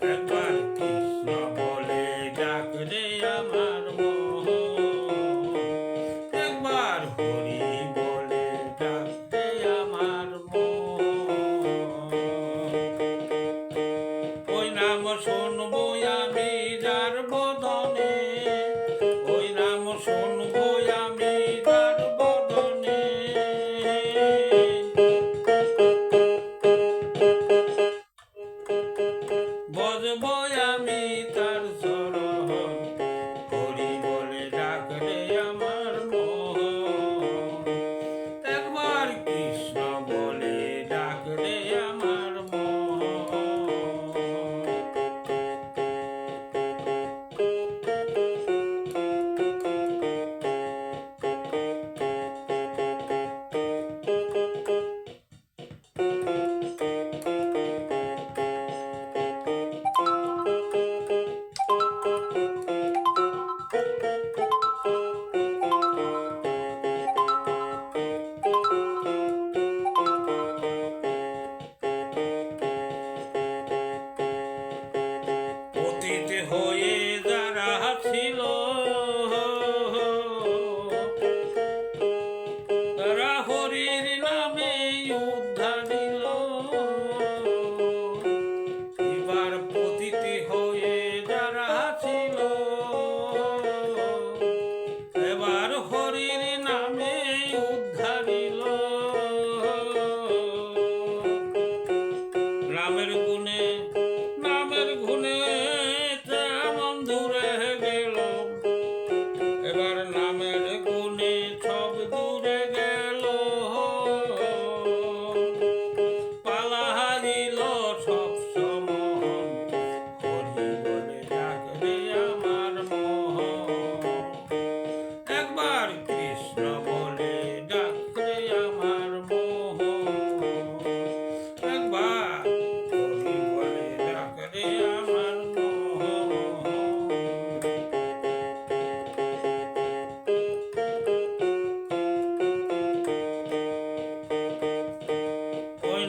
Atlantis, ಕಡೆಯ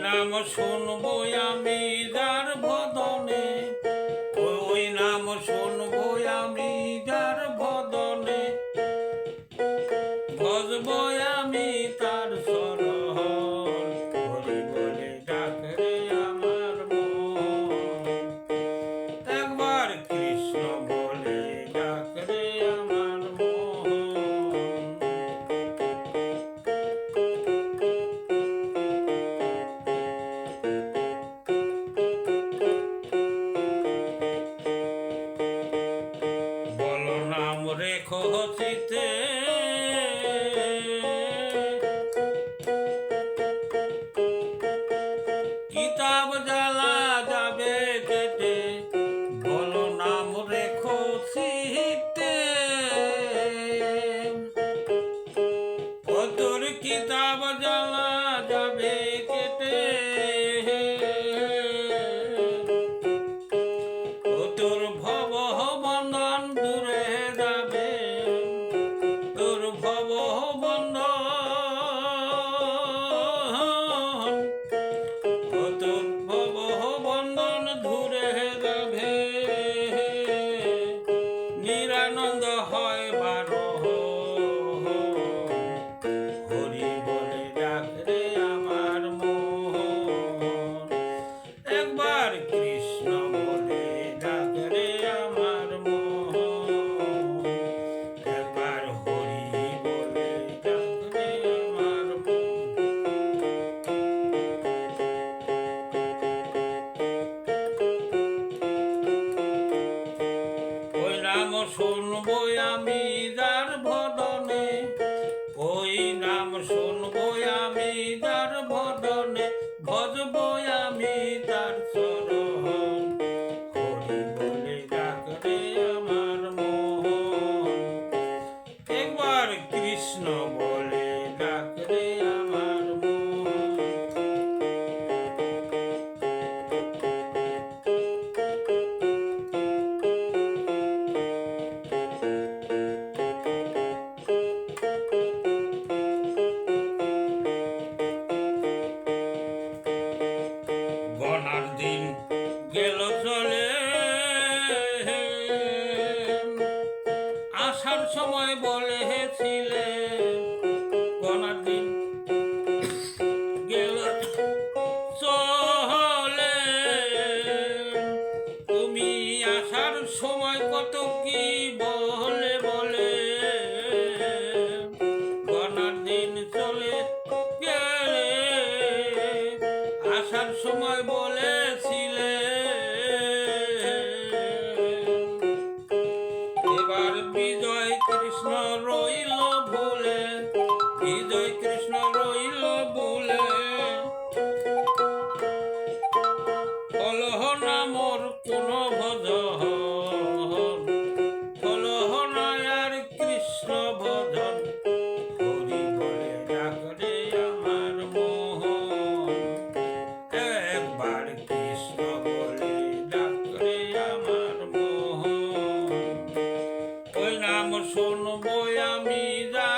নাম শুনব আমি যার বদনে ওই নাম শুনব আমি যার বদনে বজবো আমি холодити. শুনবই আমি যার ভদনে ওই নাম শুনবই আমি যার ভদনে ভজবই আমি তার আসার সময় বলেছিলে কনার দিন গেল চলে। তুমি আসার সময় কত কি মোর কোন ভজ হল হনায়ার কৃষ্ণ ভজন। হরি বলে ডাকরে আমার মোহ। একবার কৃষ্ণ বলে ডাকরে আমি যা